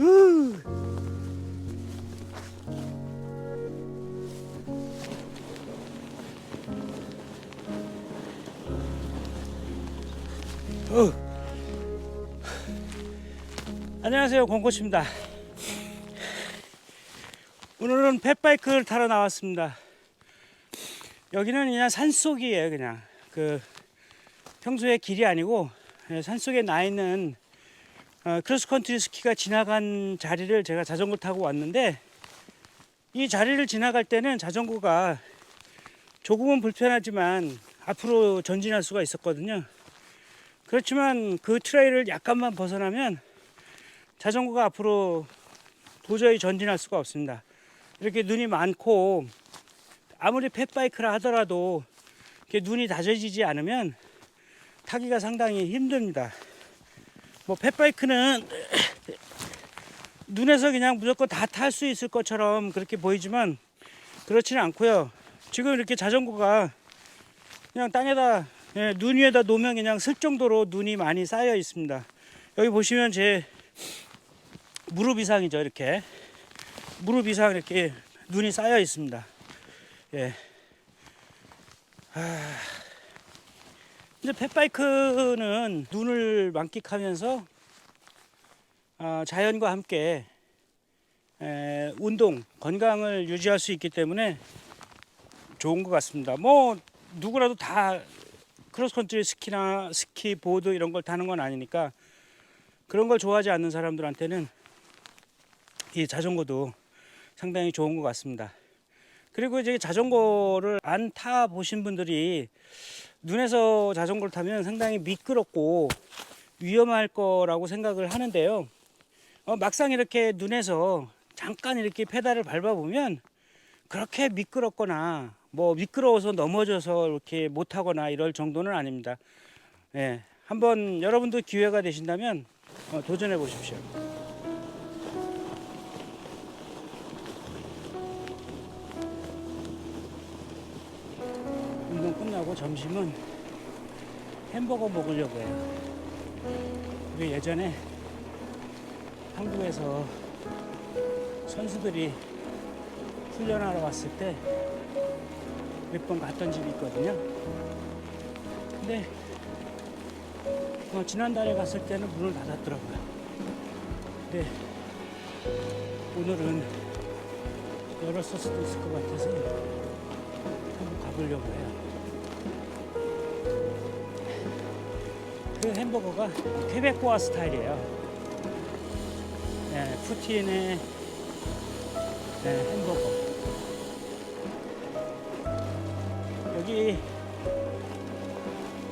으. 어. 안녕하세요 공코치입니다 오늘은 펫바이크를 타러 나왔습니다 여기는 그냥 산속이에요 그냥 그 평소에 길이 아니고 예, 산속에 나 있는 어, 크로스컨트리 스키가 지나간 자리를 제가 자전거 타고 왔는데 이 자리를 지나갈 때는 자전거가 조금은 불편하지만 앞으로 전진할 수가 있었거든요. 그렇지만 그 트레일을 약간만 벗어나면 자전거가 앞으로 도저히 전진할 수가 없습니다. 이렇게 눈이 많고 아무리 펫바이크라 하더라도 눈이 다져지지 않으면 타기가 상당히 힘듭니다. 뭐 펫바이크는 눈에서 그냥 무조건 다 탈 수 있을 것처럼 그렇게 보이지만 그렇지는 않고요. 지금 이렇게 자전거가 그냥 땅에다 예, 눈 위에다 놓으면 그냥 쓸 정도로 눈이 많이 쌓여 있습니다. 여기 보시면 제 무릎 이상이죠 이렇게 무릎 이상 이렇게 눈이 쌓여 있습니다. 예. 아, 이제 펫바이크는 눈을 만끽하면서 아, 자연과 함께 에, 운동, 건강을 유지할 수 있기 때문에 좋은 것 같습니다. 뭐 누구라도 다 크로스컨트리 스키나 스키, 보드 이런 걸 타는 건 아니니까 그런 걸 좋아하지 않는 사람들한테는 이 자전거도 상당히 좋은 것 같습니다. 그리고 이제 자전거를 안 타 보신 분들이 눈에서 자전거를 타면 상당히 미끄럽고 위험할 거라고 생각을 하는데요. 어, 막상 이렇게 눈에서 잠깐 이렇게 페달을 밟아보면 그렇게 미끄럽거나 뭐 미끄러워서 넘어져서 이렇게 못하거나 이럴 정도는 아닙니다. 예, 한번 여러분도 기회가 되신다면 어, 도전해 보십시오. 끝나고 점심은 햄버거 먹으려고 해요. 우리 예전에 한국에서 선수들이 훈련하러 왔을 때 몇 번 갔던 집이 있거든요. 근데 어, 지난달에 갔을 때는 문을 닫았더라고요. 근데 오늘은 열었을 수도 있을 것 같아서 한번 가보려고 해요. 햄버거가 퀘베코아 스타일이에요. 네, 푸틴의 네, 햄버거. 여기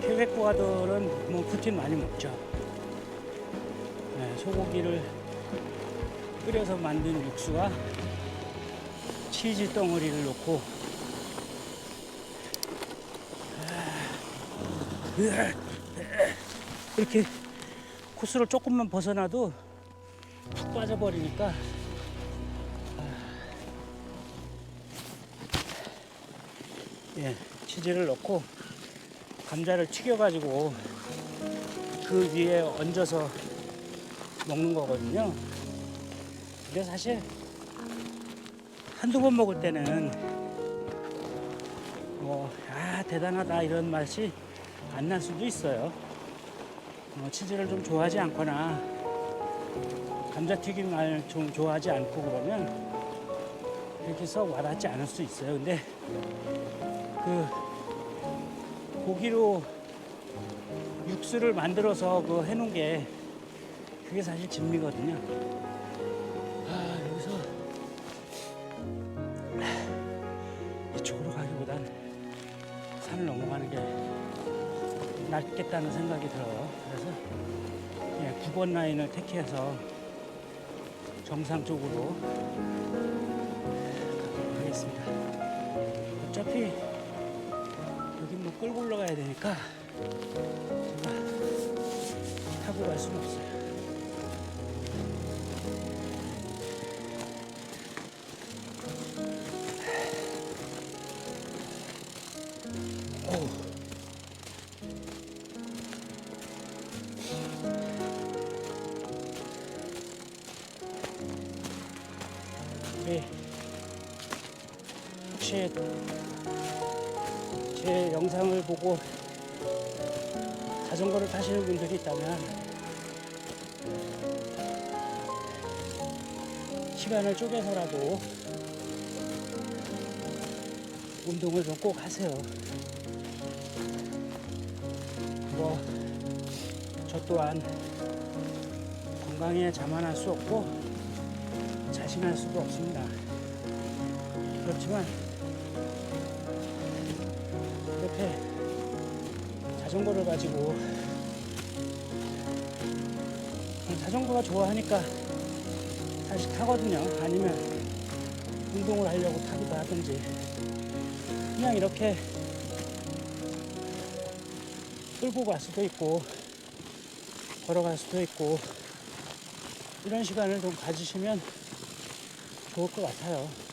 퀘베코아들은 뭐 푸틴 많이 먹죠. 네, 소고기를 끓여서 만든 육수와 치즈 덩어리를 넣고 이렇게 코스를 조금만 벗어나도 푹 빠져버리니까 예, 치즈를 넣고 감자를 튀겨가지고 그 위에 얹어서 먹는 거거든요. 근데 사실 한두 번 먹을 때는 뭐, 아, 대단하다 이런 맛이 안 날 수도 있어요. 어, 치즈를 좀 좋아하지 않거나 감자튀김을 좀 좋아하지 않고 그러면 이렇게 해서 와닿지 않을 수 있어요. 근데 그 고기로 육수를 만들어서 그 해놓은 게 그게 사실 진미거든요. 낫겠다는 생각이 들어요. 그래서 예, 9번 라인을 택해서 정상 쪽으로 가도록 하겠습니다. 어차피 여기 뭐 끌고 올라가야 되니까 제가 타고 갈 수는 없어요. 우리 혹시 제 영상을 보고 자전거를 타시는 분들이 있다면 시간을 쪼개서라도 운동을 좀 꼭 하세요. 뭐, 저 또한 건강에 자만할 수 없고 자신할 수도 없습니다. 그렇지만 이렇게 자전거를 가지고 자전거가 좋아하니까 다시 타거든요. 아니면 운동을 하려고 타기도 하든지 그냥 이렇게 끌고 갈 수도 있고 걸어갈 수도 있고 이런 시간을 좀 가지시면 좋을 것 같아요.